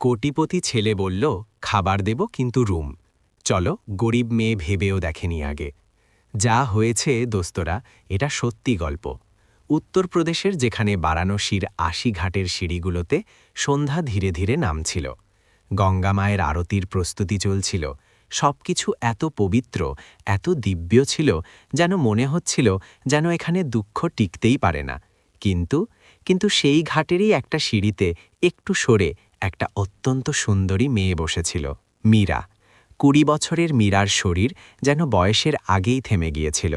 কোটিপতি ছেলে বলল, খাবার দেব কিন্তু রুম। চলো, গরিব মেয়ে ভেবেও দেখেনি আগে। যা হয়েছে দোস্তরা, এটা সত্যি গল্প। উত্তরপ্রদেশের যেখানে বারাণসীর আশি ঘাটের সিঁড়িগুলোতে সন্ধ্যা ধীরে ধীরে নামছিল। গঙ্গামায়ের আরতির প্রস্তুতি চলছিল। সবকিছু এত পবিত্র, এত দিব্য ছিল, যেন মনে হচ্ছিল যেন এখানে দুঃখ টিকতেই পারে না। কিন্তু কিন্তু সেই ঘাটেরই একটা সিঁড়িতে একটু সরে একটা অত্যন্ত সুন্দরী মেয়ে বসেছিল, মীরা। কুড়ি বছরের মীরার শরীর যেন বয়সের আগেই থেমে গিয়েছিল।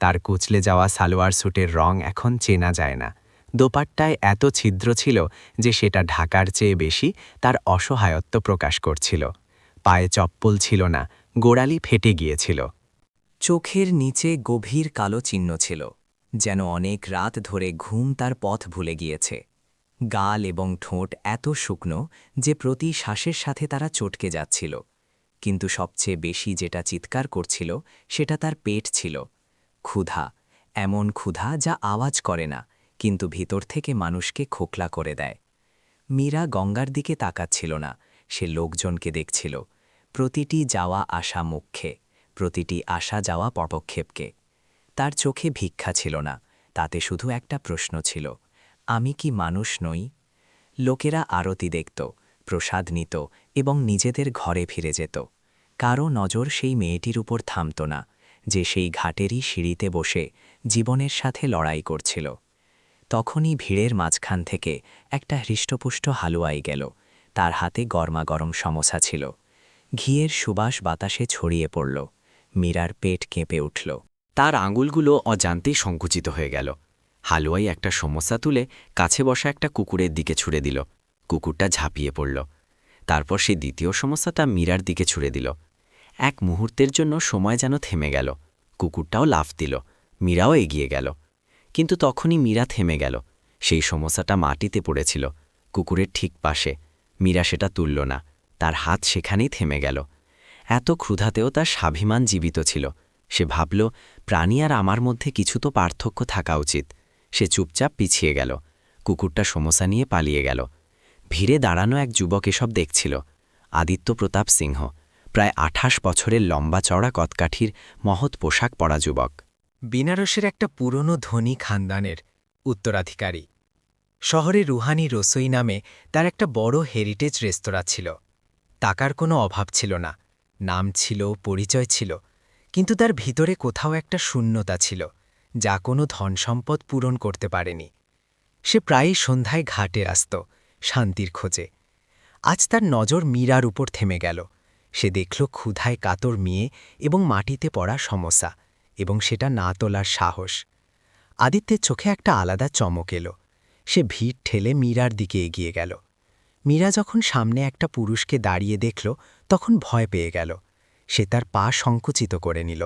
তার কুচলে যাওয়া সালোয়ার স্যুটের রং এখন চেনা যায় না। দোপাট্টায় এত ছিদ্র ছিল যে সেটা ঢাকার চেয়ে বেশি তার অসহায়ত্ব প্রকাশ করছিল। পায়ে চপ্পল ছিল না, গোড়ালি ফেটে গিয়েছিল। চোখের নিচে গভীর কালো চিহ্ন ছিল, যেন অনেক রাত ধরে ঘুম তার পথ ভুলে গিয়েছে। গাল এবং ঠোঁট এত শুকনো যে প্রতি শ্বাসের সাথে তারা চটকে যাচ্ছিল। কিন্তু সবচেয়ে বেশি যেটা চিৎকার করছিল সেটা তার পেট ছিল। ক্ষুধা, এমন ক্ষুধা যা আওয়াজ করে না, কিন্তু ভিতর থেকে মানুষকে খোকলা করে দেয়। মীরা গঙ্গার দিকে তাকাচ্ছিল না, সে লোকজনকে দেখছিল। প্রতিটি যাওয়া আসা মুখে, প্রতিটি আসা যাওয়া পদক্ষেপকে। তার চোখে ভিক্ষা ছিল না, তাতে শুধু একটা প্রশ্ন ছিল। আমি কি মানুষ নই? লোকেরা আরতি দেখত, প্রসাদ নিত এবং নিজেদের ঘরে ফিরে যেত। কারও নজর সেই মেয়েটির উপর থামত না, যে সেই ঘাটেরই সিঁড়িতে বসে জীবনের সাথে লড়াই করছিল। তখনই ভিড়ের মাঝখান থেকে একটা হৃষ্টপুষ্ট হালুয়াই গেল, তার হাতে গরমাগরম সমসা ছিল। ঘিয়ের সুবাস বাতাসে ছড়িয়ে পড়ল, মীরার পেট কেঁপে উঠল। তার আঙুলগুলো অজান্তেই সংকুচিত হয়ে গেল। হালুয়াই একটা সমস্যা তুলে কাছে বসা একটা কুকুরের দিকে ছুড়ে দিল। কুকুরটা ঝাঁপিয়ে পড়ল। তারপর সে দ্বিতীয় সমস্যাটা মীরার দিকে ছুড়ে দিল। এক মুহূর্তের জন্য সময় যেন থেমে গেল। কুকুরটাও লাফ দিল। মীরাও এগিয়ে গেল। কিন্তু তখনই মীরা থেমে গেল। সেই সমস্যাটা মাটিতে পড়েছিল, কুকুরের ঠিক পাশে। মীরা সেটা তুলল না। তার হাত সেখানেই থেমে গেল। এত ক্ষুধাতেও তার স্বাভিমান জীবিত ছিল। সে ভাবল, প্রাণী আর আমার মধ্যে কিছু তো পার্থক্য থাকা উচিত। সে চুপচাপ পিছিয়ে গেল। কুকুরটা সমস্যা নিয়ে পালিয়ে গেল। ভিড়ে দাঁড়ানো এক যুবক এসব দেখছিল। আদিত্য প্রতাপ সিংহ, প্রায় আঠাশ বছরের লম্বা চড়া কতকাঠির মহৎ পোশাক পরা যুবক। বিনারসের একটা পুরনো ধনী খানদানের উত্তরাধিকারী। শহরে রুহানি রসোই নামে তার একটা বড় হেরিটেজ রেস্তোরাঁ ছিল। টাকার কোনো অভাব ছিল না। নাম ছিল, পরিচয় ছিল, কিন্তু তার ভিতরে কোথাও একটা শূন্যতা ছিল। যা কোনো ধনসম্পদ পূরণ করতে পারেনি। সে প্রায়ই সন্ধ্যায় ঘাটে আসত, শান্তির খোঁজে। আজ তার নজর মীরার উপর থেমে গেল। সে দেখল ক্ষুধায় কাতর মেয়ে এবং মাটিতে পড়া সমস্যা এবং সেটা না তোলার সাহস। আদিত্যের চোখে একটা আলাদা চমক এলো। সে ভিড় ঠেলে মীরার দিকে এগিয়ে গেল। মীরা যখন সামনে একটা পুরুষকে দাঁড়িয়ে দেখল, তখন ভয় পেয়ে গেল। সে তার পা সংকুচিত করে নিল।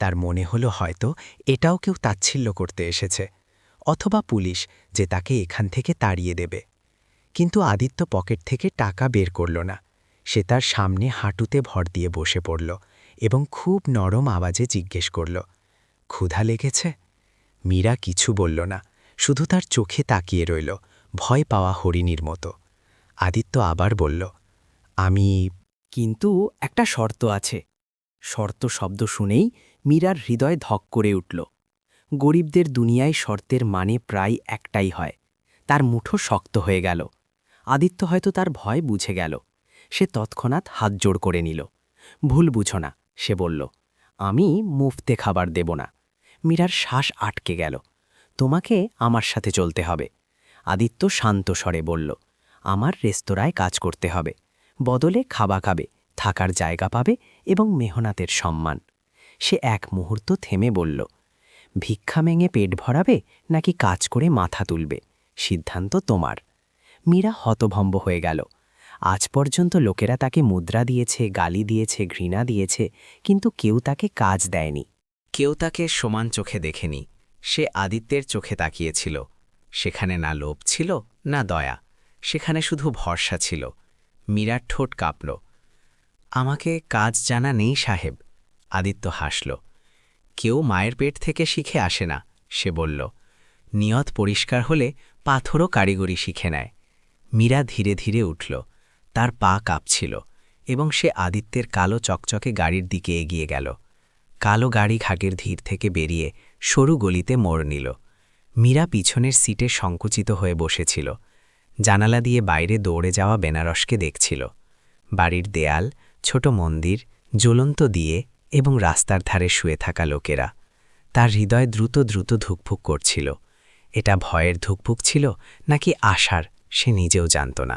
তার মনে হলো হয়তো এটাও কেউ তাচ্ছিল্য করতে এসেছে, অথবা পুলিশ যে তাকে এখান থেকে তাড়িয়ে দেবে। কিন্তু আদিত্য পকেট থেকে টাকা বের করল না। সে তার সামনে হাঁটুতে ভর দিয়ে বসে পড়ল এবং খুব নরম আওয়াজে জিজ্ঞেস করল, ক্ষুধা লেগেছে? মীরা কিছু বলল না, শুধু তার চোখে তাকিয়ে রইল, ভয় পাওয়া হরিণীর মতো। আদিত্য আবার বলল, আমি, কিন্তু একটা শর্ত আছে। শর্ত শব্দ শুনেই মীরার হৃদয় ধক করে উঠল। গরিবদের দুনিয়ায় শর্তের মানে প্রায় একটাই হয়। তার মুঠো শক্ত হয়ে গেল। আদিত্য হয়তো তার ভয় বুঝে গেল। সে তৎক্ষণাৎ হাত জোড় করে নিল। ভুল বুঝো না, সে বলল। আমি মুফতে খাবার দেব না। মীরার শ্বাস আটকে গেল। তোমাকে আমার সাথে চলতে হবে। আদিত্য শান্ত স্বরে বলল। আমার রেস্তোরাঁয় কাজ করতে হবে। বদলে খাবা খাবে, থাকার জায়গা পাবে এবং মেহনাতের সম্মান। সে এক মুহূর্ত থেমে বলল, ভিক্ষা মেঙে পেট ভরাবে নাকি কাজ করে মাথা তুলবে? সিদ্ধান্ত তোমার। মীরা হতভম্ব হয়ে গেল। আজ পর্যন্ত লোকেরা তাকে মুদ্রা দিয়েছে, গালি দিয়েছে, ঘৃণা দিয়েছে, কিন্তু কেউ তাকে কাজ দেয়নি। কেউ তাকে সমান চোখে দেখেনি। সে আদিত্যের চোখে তাকিয়েছিল। সেখানে না লোভ ছিল, না দয়া। সেখানে শুধু ভরসা ছিল। মীরার ঠোঁট কাঁপল। আমাকে কাজ জানা নেই সাহেব। আদিত্য হাসল। কেউ মায়ের পেট থেকে শিখে আসে না, সে বলল। নিয়ত পরিষ্কার হলে পাথরও কারিগরি শিখে নেয়। মীরা ধীরে ধীরে উঠল। তার পা কাঁপছিল এবং সে আদিত্যের কালো চকচকে গাড়ির দিকে এগিয়ে গেল। কালো গাড়ি ঘাটের ধীর থেকে বেরিয়ে সরু গলিতে মোড় নিল। মীরা পিছনের সিটে সংকুচিত হয়ে বসেছিল। জানালা দিয়ে বাইরে দৌড়ে যাওয়া বেনারসকে দেখছিল। বাড়ির দেয়াল, ছোট মন্দির, জ্বলন্ত দিয়ে এবং রাস্তার ধারে শুয়ে থাকা লোকেরা। তার হৃদয় দ্রুত দ্রুত ধুকভুক করছিল। এটা ভয়ের ধুকভুক ছিল নাকি আশার, সে নিজেও জানত না।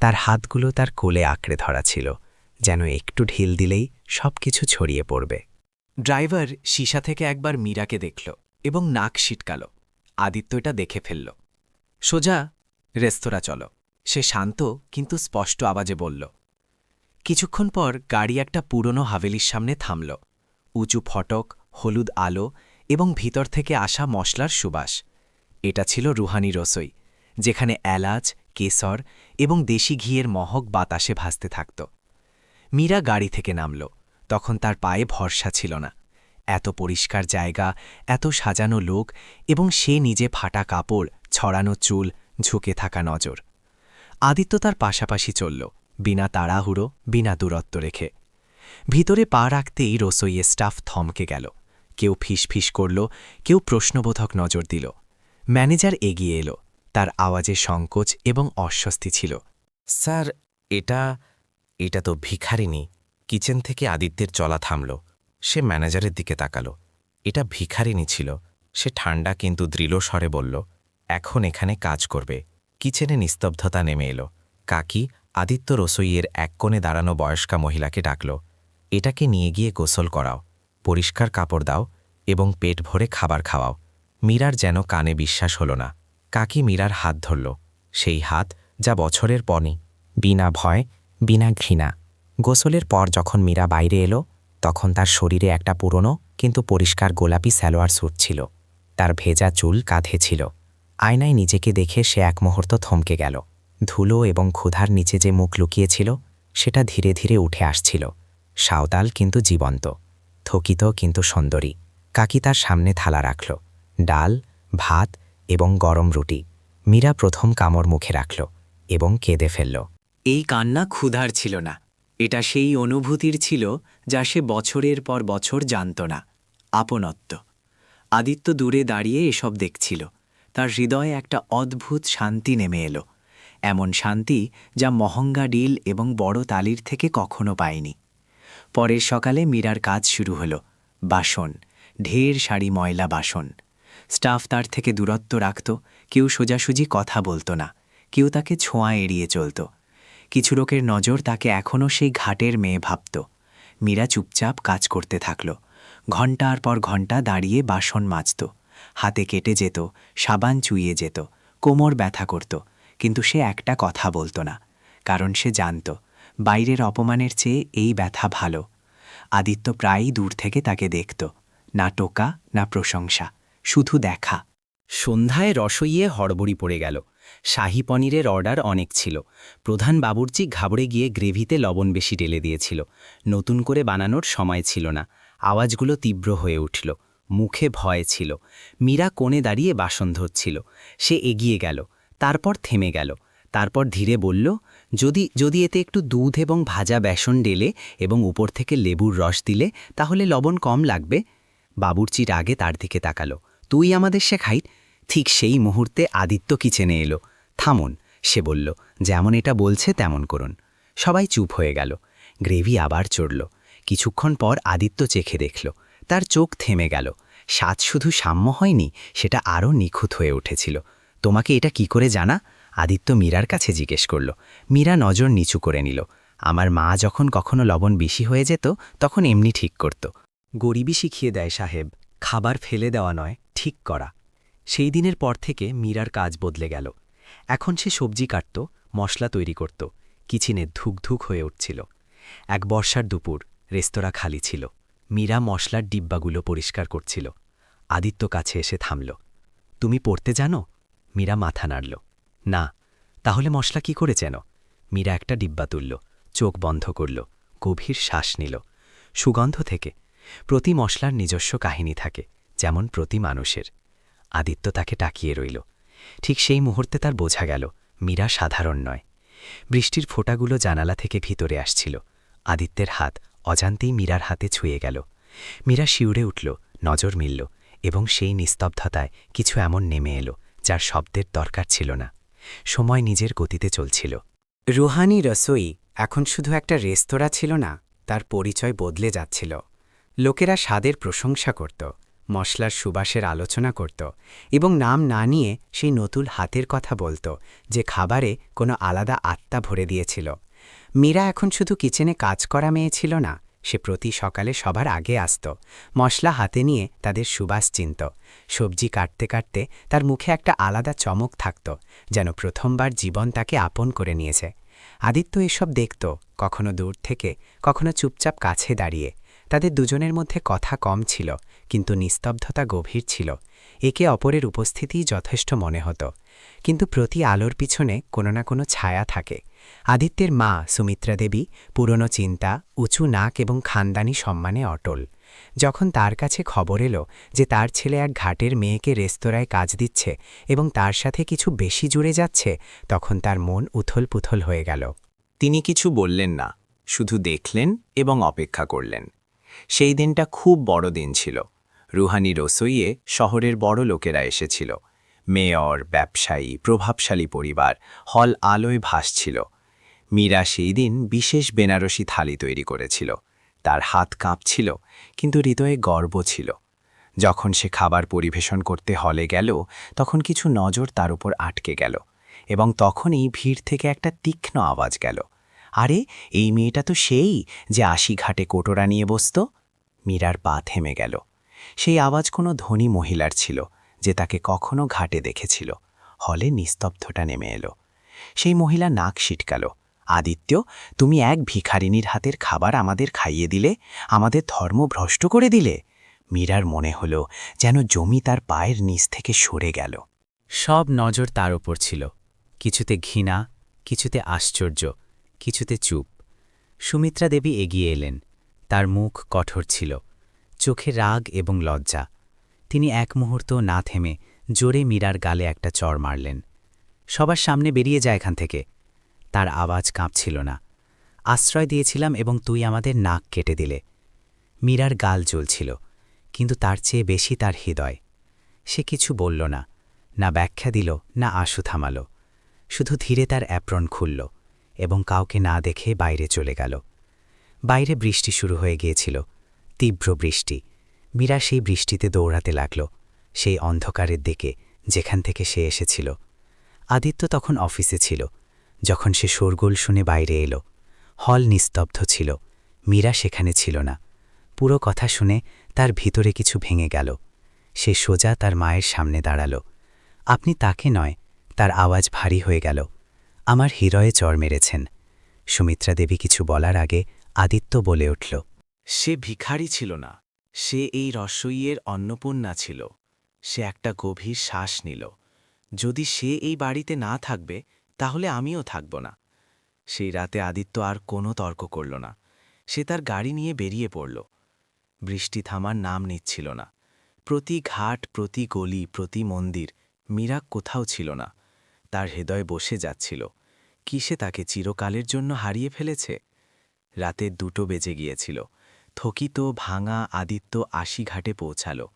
তার হাতগুলো তার কোলে আঁকড়ে ধরা ছিল, যেন একটু ঢিল দিলেই সব কিছু ছড়িয়ে পড়বে। ড্রাইভার সীসা থেকে একবার মীরাকে দেখল এবং নাক সিটকাল আদিত্য এটা দেখে ফেলল। সোজা, রেস্তোরাঁ চলো। সে শান্ত কিন্তু স্পষ্ট আওয়াজে বলল কিছুক্ষণ পর গাড়ি একটা পুরনো হাভেলির সামনে থামল। উঁচু ফটক, হলুদ আলো এবং ভিতর থেকে আসা মশলার সুবাস। এটা ছিল রুহানি রসই, যেখানে এলাচ কেসর এবং দেশি ঘিয়ের মহক বাতাসে ভাসতে থাকত। মীরা গাড়ি থেকে নামল, তখন তার পায়ে ভরসা ছিল না। এত পরিষ্কার জায়গা, এত সাজানো লোক এবং সে নিজে ফাটা কাপড়, ছড়ানো চুল, ঝুঁকে থাকা নজর। আদিত্য তার পাশাপাশি চলল। বিনা তাড়াহুড়ো, বিনা দূরত্ব রেখে। ভিতরে পা রাখতেই রসইয়ে স্টাফ থমকে গেল। কেউ ফিসফিস করল, কেউ প্রশ্নবোধক নজর দিল। ম্যানেজার এগিয়ে এলো। তার আওয়াজে সংকোচ এবং অস্বস্তি ছিল। স্যার, এটা এটা তো ভিখারিনী কিচেন থেকে আদিত্যের চলা থামল। সে ম্যানেজারের দিকে তাকালো। এটা ভিখারিনী ছিল। সে ঠান্ডা কিন্তু দৃঢ় স্বরে বলল, এখন এখানে কাজ করবে। কিচেনে নিস্তব্ধতা নেমে এলো। কাকি আদিত্য রসইয়ের এক কোণে দাঁড়ানো বয়স্কা মহিলাকে ডাকল, এটাকে নিয়ে গিয়ে গোসল করাও, পরিষ্কার কাপড় দাও এবং পেট ভরে খাবার খাওয়াও। মীরার যেন কানে বিশ্বাস হল না। কাকি মীরার হাত ধরল, সেই হাত যা বছরের পরই বিনা ভয়, বিনা ঘৃণা। গোসলের পর যখন মীরা বাইরে এলো, তখন তার শরীরে একটা পুরনো কিন্তু পরিষ্কার গোলাপি স্যালোয়ার স্যুট ছিল। তার ভেজা চুল কাঁধে ছিল। আয়নায় নিজেকে দেখে সে এক মুহূর্ত থমকে গেল। ধুলো এবং ক্ষুধার নিচে যে মুখ লুকিয়েছিল, সেটা ধীরে ধীরে উঠে আসছিল। সাঁওতাল কিন্তু জীবন্ত, থকিত কিন্তু সুন্দরী। কাকি তার সামনে থালা রাখল, ডাল, ভাত এবং গরম রুটি। মীরা প্রথম কামড় মুখে রাখল এবং কেঁদে ফেলল। এই কান্না ক্ষুধার ছিল না। এটা সেই অনুভূতির ছিল যা সে বছরের পর বছর জানত না। আপনত্ব। আদিত্য দূরে দাঁড়িয়ে এসব দেখছিল। তার হৃদয়ে একটা অদ্ভুত শান্তি নেমে এলো। এমন শান্তি যা মহঙ্গা ডিল এবং বড় তালির থেকে কখনো পায়নি। পরের সকালে মীরার কাজ শুরু হলো। বাসন, ঢের শাড়ি, ময়লা, বাসন। স্টাফ তার থেকে দূরত্ব রাখত, কেউ সোজাসুজি কথা বলতো না, কেউ তাকে ছোঁয়া এড়িয়ে চলত। কিছু লোকের নজর তাকে এখনও সেই ঘাটের মেয়ে ভাবত। মীরা চুপচাপ কাজ করতে থাকল। ঘণ্টার পর ঘণ্টা দাঁড়িয়ে বাসন মাজত। হাতে কেটে যেত, সাবান চুইয়ে যেত, কোমর ব্যথা করত। কিন্তু সে একটা কথা বলতো না, কারণ সে জানত বাইরের অপমানের চেয়ে এই ব্যথা ভালো। আদিত্য প্রায়ই দূর থেকে তাকে দেখত, না টোকা, না প্রশংসা, শুধু দেখা। সন্ধ্যায় রসইয়ে হড়বড়ি পড়ে গেল। শাহি পনিরের অর্ডার অনেক ছিল। প্রধান বাবুর্চি ঘাবড়ে গিয়ে গ্রেভিতে লবণ বেশি ঢেলে দিয়েছিল। নতুন করে বানানোর সময় ছিল না। আওয়াজগুলো তীব্র হয়ে উঠল। মুখে ভয় ছিল। মীরা কোণে দাঁড়িয়ে বাসন ধরছিল। সে এগিয়ে গেল। তারপর থেমে গেল। তারপর ধীরে বলল, যদি যদি এতে একটু দুধ এবং ভাজা বেসন ডেলে এবং উপর থেকে লেবুর রস দিলে, তাহলে লবণ কম লাগবে। বাবুর্চির আগে তার দিকে তাকালো। তুই আমাদের শেখাই। ঠিক সেই মুহূর্তে আদিত্য কিচেনে এলো। থামুন, সে বলল, যেমন এটা বলছে তেমন করুন। সবাই চুপ হয়ে গেল। গ্রেভি আবার চড়ল। কিছুক্ষণ পর আদিত্য চেখে দেখল, তার চোখ থেমে গেল। স্বাদ শুধু সাম্য হয়নি, সেটা আরও নিখুঁত হয়ে উঠেছিল। তোমাকে এটা কি করে জানা? আদিত্য মীরার কাছে জিজ্ঞেস করল। মীরা নজর নিচু করে নিল। আমার মা যখন কখনো লবণ বেশি হয়ে যেত, তখন এমনি ঠিক করত। গরিবই শিখিয়ে দেয়, সাহেব, খাবার ফেলে দেওয়া নয়, ঠিক করা। সেই দিনের পর থেকে মীরার কাজ বদলে গেল। এখন সে সবজি কাটত, মশলা তৈরি করত, কিচেনে ধুকধুক হয়ে উঠছিল। এক বর্ষার দুপুর, রেস্তোরাঁ খালি ছিল। মীরা মশলার ডিব্বাগুলো পরিষ্কার করছিল। আদিত্য কাছে এসে থামল। তুমি পড়তে জানো? মীরা মাথা নাড়ল। না, তাহলে মশলা কি করে যেন? মীরা একটা ডিব্বা তুলল, চোখ বন্ধ করল, গভীর শ্বাস নিল। সুগন্ধ থেকে প্রতি মশলার নিজস্ব কাহিনী থাকে, যেমন প্রতি মানুষের। আদিত্য তাকে টাকিয়ে রইল। ঠিক সেই মুহূর্তে তার বোঝা গেল, মীরা সাধারণ নয়। বৃষ্টির ফোঁটাগুলো জানালা থেকে ভিতরে আসছিল। আদিত্যের হাত অজান্তেই মীরার হাতে ছুঁয়ে গেল। মীরা শিউরে উঠল, নজর মিলল এবং সেই নিস্তব্ধতায় কিছু এমন নেমে এলো যার শব্দের দরকার ছিল না। সময় নিজের গতিতে চলছিল। রুহানি রসোই এখন শুধু একটা রেস্তোরাঁ ছিল না, তার পরিচয় বদলে যাচ্ছিল। লোকেরা স্বাদের প্রশংসা করত, মশলার সুবাসের আলোচনা করত এবং নাম না নিয়ে সেই নতুন হাতের কথা বলত, যে খাবারে কোনো আলাদা আত্মা ভরে দিয়েছিল। মীরা এখন শুধু কিচেনে কাজ করা মেয়ে ছিল না সে প্রতি সকালে সবার আগে আসত। মশলা হাতে নিয়ে তাদের সুবাস চিনত। সবজি কাটতে কাটতে তার মুখে একটা আলাদা চমক থাকত, যেন প্রথমবার জীবন তাকে আপন করে নিয়েছে। আদিত্য এসব দেখত, কখনো দূর থেকে, কখনো চুপচাপ কাছে দাঁড়িয়ে। তাদের দুজনের মধ্যে কথা কম ছিল, কিন্তু নিস্তব্ধতা গভীর ছিল। একে অপরের উপস্থিতিই যথেষ্ট মনে হতো। কিন্তু প্রতি আলোর পিছনে কোনো না কোনো ছায়া থাকে। আদিত্যের মা সুমিত্রা দেবী পুরনো চিন্তা, উঁচু নাক এবং খানদানি সম্মানে অটল। যখন তার কাছে খবর এলো যে তার ছেলে এক ঘাটের মেয়েকে রেস্তোরাঁয় কাজ দিচ্ছে এবং তার সাথে কিছু বেশি জুড়ে যাচ্ছে, তখন তার মন উথল পুথল হয়ে গেল। তিনি কিছু বললেন না, শুধু দেখলেন এবং অপেক্ষা করলেন। সেই দিনটা খুব বড় দিন ছিল। রুহানি রসইয়ে শহরের বড় লোকেরা এসেছিল। মেয়র, ব্যবসায়ী, প্রভাবশালী পরিবার, হল আলোয় ভাসছিল। মীরা সেই দিন বিশেষ বেনারসি থালি তৈরি করেছিল। তার হাত কাঁপছিল, কিন্তু হৃদয়ে গর্ব ছিল। যখন সে খাবার পরিবেশন করতে হলে গেল, তখন কিছু নজর তার উপর আটকে গেল এবং তখনই ভিড় থেকে একটা তীক্ষ্ণ আওয়াজ গেল। আরে, এই মেয়েটা তো সেই যে আশি ঘাটে কোটোরা নিয়ে বসত? মীরার পা থেমে গেল। সেই আওয়াজ কোনো ধনী মহিলার ছিল। যে তাকে কখনো ঘাটে দেখেছিল। হলে নিস্তব্ধটা নেমে এলো। সেই মহিলা নাক সিটকাল। আদিত্য, তুমি এক ভিখারিনীর হাতের খাবার আমাদের খাইয়ে দিলে, আমাদের ধর্ম ভ্রষ্ট করে দিলে। মীরার মনে হলো যেন জমি তার পায়ের নিচ থেকে সরে গেল। সব নজর তার ওপর ছিল। কিছুতে ঘৃণা, কিছুতে আশ্চর্য, কিছুতে চুপ। সুমিত্রা দেবী এগিয়ে এলেন। তার মুখ কঠোর ছিল। চোখে রাগ এবং লজ্জা। তিনি এক মুহূর্ত না থেমে জোরে মীরার গালে একটা চর মারলেন। সবার সামনে বেরিয়ে যায় এখান থেকে। তার আওয়াজ কাঁপছিল না। আশ্রয় দিয়েছিলাম এবং তুই আমাদের নাক কেটে দিলে। মীরার গাল জ্বলছিল, কিন্তু তার চেয়ে বেশি তার হৃদয়। সে কিছু বলল না না ব্যাখ্যা দিল, না আশু থামাল। শুধু ধীরে তার অ্যাপ্রন খুলল এবং কাউকে না দেখে বাইরে চলে গেল। বাইরে বৃষ্টি শুরু হয়ে গিয়েছিল, তীব্র বৃষ্টি। মীরা সেই বৃষ্টিতে দৌড়াতে লাগল, সেই অন্ধকারের দিকে যেখান থেকে সে এসেছিল। আদিত্য তখন অফিসে ছিল, যখন সে শোরগোল শুনে বাইরে এলো। হল নিস্তব্ধ ছিল, মীরা সেখানে ছিল না। পুরো কথা শুনে তার ভিতরে কিছু ভেঙে গেল। সে সোজা তার মায়ের সামনে দাঁড়াল। আপনি তাকে নয়, তার আওয়াজ ভারী হয়ে গেল। আমার হৃদয়ে চর মেরেছেন। সুমিত্রা দেবী কিছু বলার আগে আদিত্য বলে উঠল, সে ভিখারি ছিল না। সে এই রসইয়ের অন্নপূর্ণা ছিল। সে একটা গভীর শ্বাস নিল। যদি সে এই বাড়িতে না থাকবে, তাহলে আমিও থাকব না। সেই রাতে আদিত্য আর কোনো তর্ক করল না। সে তার গাড়ি নিয়ে বেরিয়ে পড়ল। বৃষ্টি থামার নাম নিচ্ছিল না। প্রতি ঘাট, প্রতি গলি, প্রতি মন্দির মীরা কোথাও ছিল না। তার হৃদয় বসে যাচ্ছিল। কিসে তাকে চিরকালের জন্য হারিয়ে ফেলেছে? রাতে দুটো বেজে গিয়েছিল। থকিত, ভাঙা, আদিত্য আশি ঘাটে পৌঁছাল।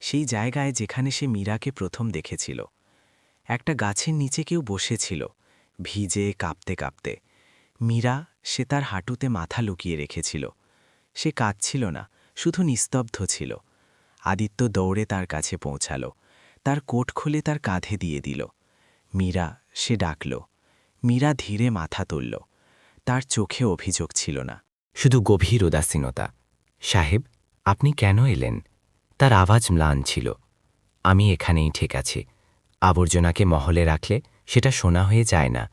সেই জায়গায় যেখানে সে মীরাকে প্রথম দেখেছিল। একটা গাছের নিচে কেউ বসেছিল, ভিজে কাঁপতে কাঁপতে। মীরা সে তার হাঁটুতে মাথা লুকিয়ে রেখেছিল। সে কাঁদছিল না, শুধু নিস্তব্ধ ছিল। আদিত্য দৌড়ে তার কাছে পৌঁছাল। তার কোট খুলে তার কাঁধে দিয়ে দিল। মীরা সে ডাকল। মীরা ধীরে মাথা তুলল। তার চোখে অভিযোগ ছিল না। শুধু গভীর উদাসীনতা। সাহেব, আপনি কেন এলেন? তার আওয়াজ ম্লান ছিল। আমি এখানেই ঠিক আছি। আবর্জনাকে মহলে রাখলে সেটা শোনা হয়ে যায় না।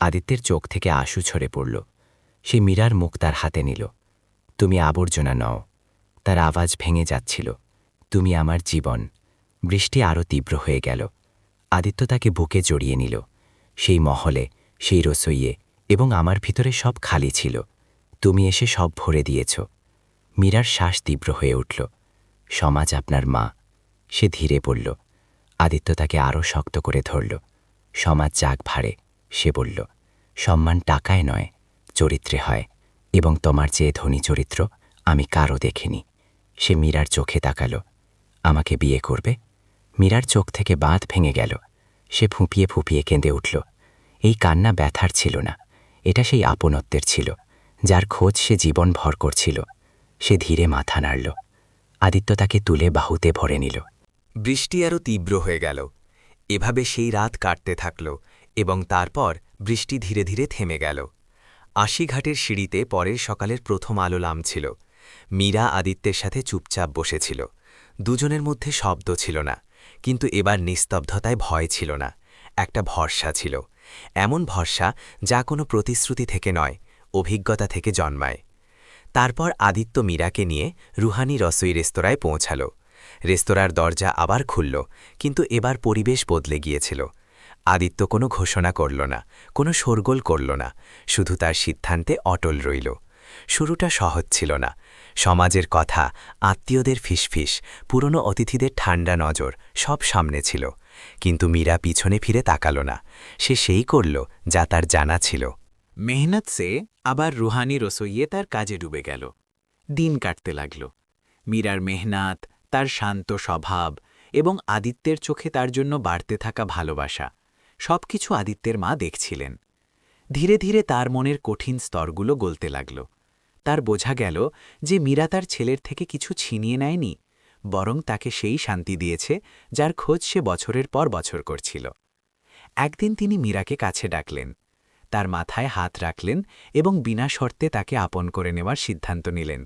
আদিত্যের চোখ থেকে আশু ছড়ে পড়ল। সে মীরার মুখ তার হাতে নিল। তুমি আবর্জনা নও। তার আওয়াজ ভেঙে যাচ্ছিল। তুমি আমার জীবন। বৃষ্টি আরও তীব্র হয়ে গেল। আদিত্য তাকে বুকে জড়িয়ে নিল। সেই মহলে, সেই রসইয়ে এবং আমার ভিতরে সব খালি ছিল। তুমি এসে সব ভরে দিয়েছ। মীরার শ্বাস তীব্র হয়ে উঠল। সমাজ আপনার মা। সে ধীরে পড়ল আদিত্য তাকে আরও শক্ত করে ধরল। সমাজ জাগ ভাড়ে সে বলল, সম্মান টাকায় নয়, চরিত্রে হয়, এবং তোমার চেয়ে ধনী চরিত্র, আমি কারও দেখিনি। সে মীরার চোখে তাকালো। আমাকে বিয়ে করবে? মীরার চোখ থেকে বাঁধ ভেঙে গেল। সে ফুঁপিয়ে ফুঁপিয়ে কেঁদে উঠল। এই কান্না ব্যথার ছিল না। এটা সেই আপনত্বের ছিল, যার খোঁজ সে জীবন ভর করছিল। সে ধীরে মাথা নাড়ল। আদিত্য তাকে তুলে বাহুতে ভরে নিল। বৃষ্টি আরও তীব্র হয়ে গেল। এভাবে সেই রাত কাটতে থাকল এবং তারপর বৃষ্টি ধীরে ধীরে থেমে গেল। আশিঘাটের সিঁড়িতে পরের সকালের প্রথম আলো ছিল মীরা আদিত্যের সাথে চুপচাপ বসেছিল। দুজনের মধ্যে শব্দ ছিল না, কিন্তু এবার নিস্তব্ধতায় ভয় ছিল না। একটা ভরসা ছিল। এমন ভরসা যা কোনো প্রতিশ্রুতি থেকে নয়, অভিজ্ঞতা থেকে জন্মায়। তারপর আদিত্য মীরাকে নিয়ে রুহানি রসোই রেস্তোরাঁয় পৌঁছাল। রেস্তোরাঁর দরজা আবার খুলল, কিন্তু এবার পরিবেশ বদলে গিয়েছিল। আদিত্য কোনো ঘোষণা করল না, কোনো শোরগোল করল না, শুধু তার সিদ্ধান্তে অটল রইল। শুরুটা সহজ ছিল না। সমাজের কথা, আত্মীয়দের ফিসফিস, পুরনো অতিথিদের ঠান্ডা নজর, সব সামনে ছিল। কিন্তু মীরা পিছনে ফিরে তাকাল না। সে সেই করল যা তার জানা ছিল। মেহনত সে আবার রুহানি রসইয়ে তার কাজে ডুবে গেল। দিন কাটতে লাগল। মীরার মেহনাত, তার শান্ত স্বভাব এবং আদিত্যের চোখে তার জন্য বাড়তে থাকা ভালোবাসা, সবকিছু আদিত্যের মা দেখছিলেন। ধীরে ধীরে তার মনের কঠিন স্তরগুলো গলতে লাগল। তার বোঝা গেল যে মীরা তার ছেলের থেকে কিছু ছিনিয়ে নেয়নি, বরং তাকে সেই শান্তি দিয়েছে যার খোঁজ সে বছরের পর বছর করছিল। একদিন তিনি মীরাকে কাছে ডাকলেন। তার মাথায় হাত রাখলেন এবং বিনা শর্তে তাকে আপন করে নেওয়ার সিদ্ধান্ত নিলেন,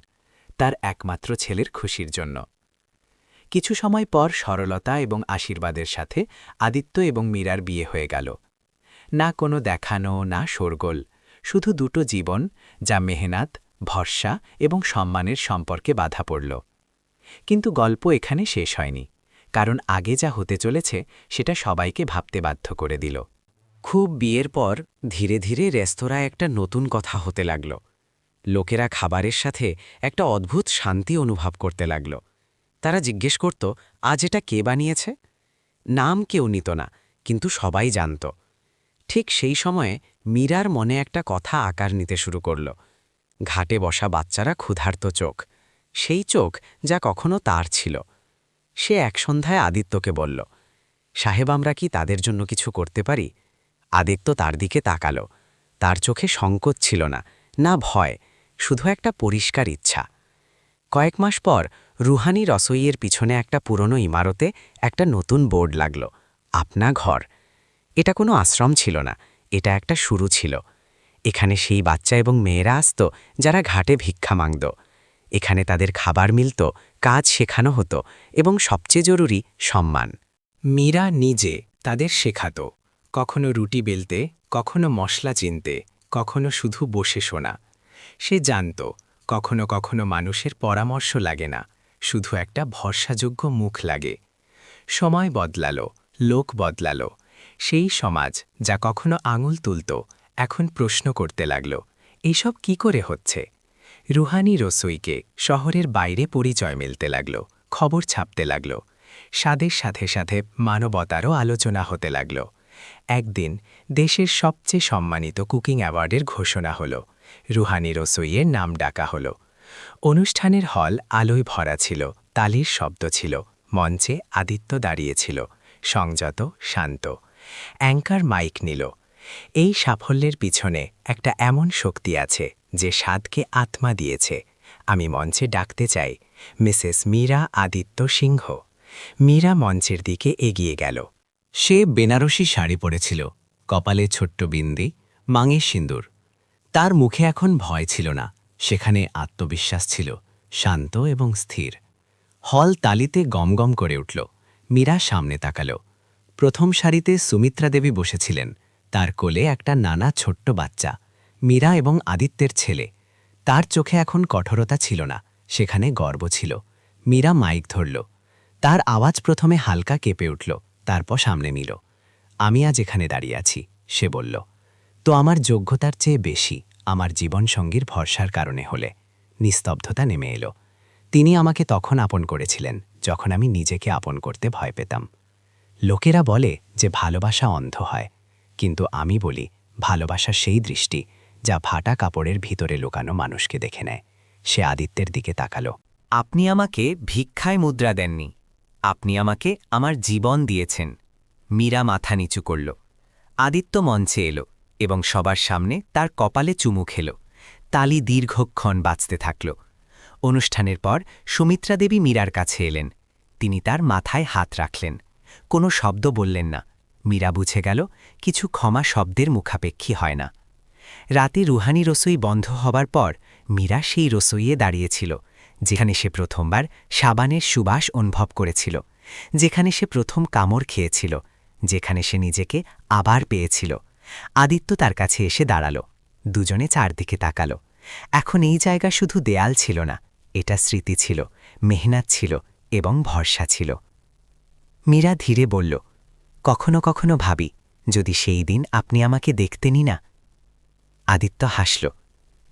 তার একমাত্র ছেলের খুশির জন্য। কিছু সময় পর সরলতা এবং আশীর্বাদের সাথে আদিত্য এবং মীরার বিয়ে হয়ে গেল। না কোনো দেখানো, না শোরগোল, শুধু দুটো জীবন যা মেহনাত, ভরসা এবং সম্মানের সম্পর্কে বাধা পড়ল। কিন্তু গল্প এখানে শেষ হয়নি, কারণ আগে যা হতে চলেছে সেটা সবাইকে ভাবতে বাধ্য করে দিল। খুব বিয়ের পর ধীরে ধীরে রেস্তোরাঁয় একটা নতুন কথা হতে লাগল। লোকেরা খাবারের সাথে একটা অদ্ভুত শান্তি অনুভব করতে লাগল। তারা জিজ্ঞেস করত, আজ এটা কে বানিয়েছে? নাম কেউ নিত না, কিন্তু সবাই জানত। ঠিক সেই সময়ে মীরার মনে একটা কথা আকার নিতে শুরু করল। ঘাটে বসা বাচ্চারা ক্ষুধার্ত চোখ। সেই চোখ যা কখনো তার ছিল। সে এক সন্ধ্যায় আদিত্যকে বলল, সাহেব, আমরা কি তাদের জন্য কিছু করতে পারি? আদিত্য তার দিকে তাকালো। তার চোখে সংকোচ ছিল না না ভয়, শুধু একটা পরিষ্কার ইচ্ছা। কয়েক মাস পর রুহানি রসইয়ের পিছনে একটা পুরনো ইমারতে একটা নতুন বোর্ড লাগল, আপনা ঘর। এটা কোনো আশ্রম ছিল না, এটা একটা শুরু ছিল। এখানে সেই বাচ্চা এবং মেয়েরা আসত যারা ঘাটে ভিক্ষা মাংত। এখানে তাদের খাবার মিলত, কাজ শেখানো হতো এবং সবচেয়ে জরুরি সম্মান। মীরা নিজে তাদের শেখাত। কখনো রুটি বেলতে, কখনো মশলা চিনতে, কখনো শুধু বসে শোনা। সে জানত, কখনো কখনো মানুষের পরামর্শ লাগে না, শুধু একটা ভরসাযোগ্য মুখ লাগে। সময় বদলালো, লোক বদলালো, সেই সমাজ যা কখনো আঙুল তুলত, এখন প্রশ্ন করতে লাগল, এসব কি করে হচ্ছে? রুহানি রসইকে শহরের বাইরে পরিচয় মিলতে লাগল, খবর ছাপতে লাগল, স্বাদের সাথে সাথে মানবতারও আলোচনা হতে লাগল। একদিন দেশের সবচেয়ে সম্মানিত কুকিং অ্যাওয়ার্ডের ঘোষণা হল। রুহানি রসইয়ের নাম ডাকা হল। অনুষ্ঠানের হল আলোয় ভরা ছিল, তালির শব্দ ছিল, মঞ্চে আদিত্য দাঁড়িয়েছিল সংযত, শান্ত। অ্যাঙ্কার মাইক নিল। এই সাফল্যের পিছনে একটা এমন শক্তি আছে যে স্বাদকে আত্মা দিয়েছে। আমি মঞ্চে ডাকতে চাই, মিসেস মীরা আদিত্য সিংহ। মীরা মঞ্চের দিকে এগিয়ে গেল। সে বেনারসি শাড়ি পরেছিল, কপালে ছোট্ট বিন্দি মাঙে সিন্দুর। তার মুখে এখন ভয় ছিল না, সেখানে আত্মবিশ্বাস ছিল, শান্ত এবং স্থির। হল তালিতে গমগম করে উঠল, মীরা সামনে তাকাল। প্রথম সারিতে সুমিত্রা দেবী বসেছিলেন, তার কোলে একটা নানা ছোট্ট বাচ্চা, মীরা এবং আদিত্যের ছেলে। তার চোখে এখন কঠোরতা ছিল না, সেখানে গর্ব ছিল। মীরা মাইক ধরল। তার আওয়াজ প্রথমে হালকা কেঁপে উঠল তারপর সামনে নিল। আমি আজ এখানে দাঁড়িয়ে আছি, সে বলল। তো আমার যোগ্যতার চেয়ে বেশি আমার জীবনসঙ্গীর ভরসার কারণে হলে। নিস্তব্ধতা নেমে এলো। তিনি আমাকে তখন আপন করেছিলেন, যখন আমি নিজেকে আপন করতে ভয় পেতাম। লোকেরা বলে যে ভালোবাসা অন্ধ হয়, কিন্তু আমি বলি ভালোবাসা সেই দৃষ্টি যা ফাটা কাপড়ের ভিতরে লুকানো মানুষকে দেখে নেয়। সে আদিত্যের দিকে তাকালো। আপনি আমাকে ভিক্ষায় মুদ্রা দেননি আপনি আমাকে আমার জীবন দিয়েছেন। মীরা মাথা নিচু করল। আদিত্য মঞ্চে এলো এবং সবার সামনে তার কপালে চুমু খেল। তালি দীর্ঘক্ষণ বাঁচতে থাকল। অনুষ্ঠানের পর সুমিত্রা দেবী মীরার কাছে এলেন। তিনি তার মাথায় হাত রাখলেন। কোনো শব্দ বললেন না। মীরা বুঝে গেল, কিছু ক্ষমা শব্দের মুখাপেক্ষী হয় না। রাতে রুহানি রসোই বন্ধ হবার পর মীরা সেই রসইয়ে দাঁড়িয়েছিল যেখানে সে প্রথমবার সাবানের সুবাস অনুভব করেছিল, যেখানে সে প্রথম কামড় খেয়েছিল, যেখানে সে নিজেকে আবার পেয়েছিল। আদিত্য তার কাছে এসে দাঁড়াল, দুজনে চারদিকে তাকাল। এখন এই জায়গা শুধু দেয়াল ছিল না, এটা স্মৃতি ছিল, মেহনাত ছিল এবং ভরসা ছিল। মীরা ধীরে বলল, কখনো কখনো ভাবি, যদি সেই দিন আপনি আমাকে দেখতেনই না? আদিত্য হাসল,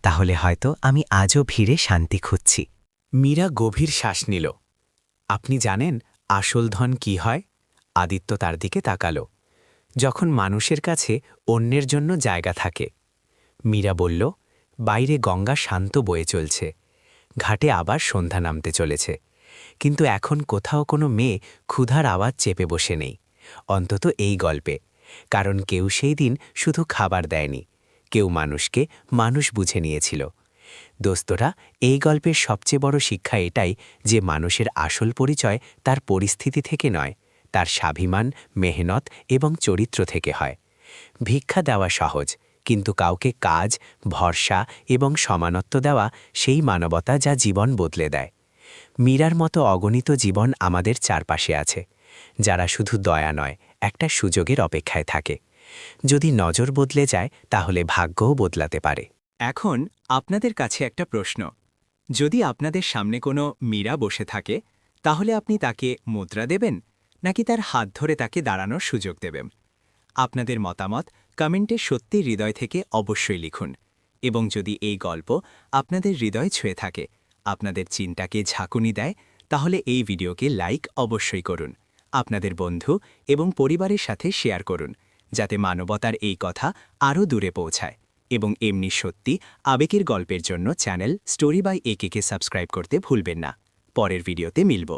তাহলে হয়তো আমি আজও ভিড়ে শান্তি খুঁজছি। মীরা গভীর শ্বাস নিল। আপনি জানেন আসল ধন কি হয়? আদিত্য তার দিকে তাকাল। যখন মানুষের কাছে অন্যের জন্য জায়গা থাকে, মীরা বলল, বাইরে গঙ্গা শান্ত বয়ে চলছে। ঘাটে আবার সন্ধ্যা নামতে চলেছে। কিন্তু এখন কোথাও কোনো মেয়ে ক্ষুধার আওয়াজ চেপে বসে নেই। অন্তত এই গল্পে। কারণ কেউ সেই দিন শুধু খাবার দেয়নি। কেউ মানুষকে মানুষ বুঝে নিয়েছিল। দোস্তরা, এই গল্পের সবচেয়ে বড় শিক্ষা এটাই যে মানুষের আসল পরিচয় তার পরিস্থিতি থেকে নয়, তার স্বাভিমান, মেহনত এবং চরিত্র থেকে হয়। ভিক্ষা দেওয়া সহজ, কিন্তু কাউকে কাজ, ভরসা এবং সমানত্ব দেওয়া সেই মানবতা যা জীবন বদলে দেয়। মীরার মতো অগণিত জীবন আমাদের চারপাশে আছে, যারা শুধু দয়া নয়, একটা সুযোগের অপেক্ষায় থাকে। যদি নজর বদলে যায়, তাহলে ভাগ্যও বদলাতে পারে। এখন আপনাদের কাছে একটা প্রশ্ন। যদি আপনাদের সামনে কোনো মীরা বসে থাকে, তাহলে আপনি তাকে মুদ্রা দেবেন, নাকি তার হাত ধরে তাকে দাঁড়ানোর সুযোগ দেবেন? আপনাদের মতামত কমেন্টে সত্যি হৃদয় থেকে অবশ্যই লিখুন। এবং যদি এই গল্প আপনাদের হৃদয় ছুঁয়ে থাকে, আপনাদের চিন্তাকে ঝাঁকুনি দেয়, তাহলে এই ভিডিওকে লাইক অবশ্যই করুন। আপনাদের বন্ধু এবং পরিবারের সাথে শেয়ার করুন, যাতে মানবতার এই কথা আরও দূরে পৌঁছায়। এবং এমনি সত্যি আবেগের গল্পের জন্য channel story by AK subscribe করতে ভুলবেন না। পরের ভিডিওতে মিলব।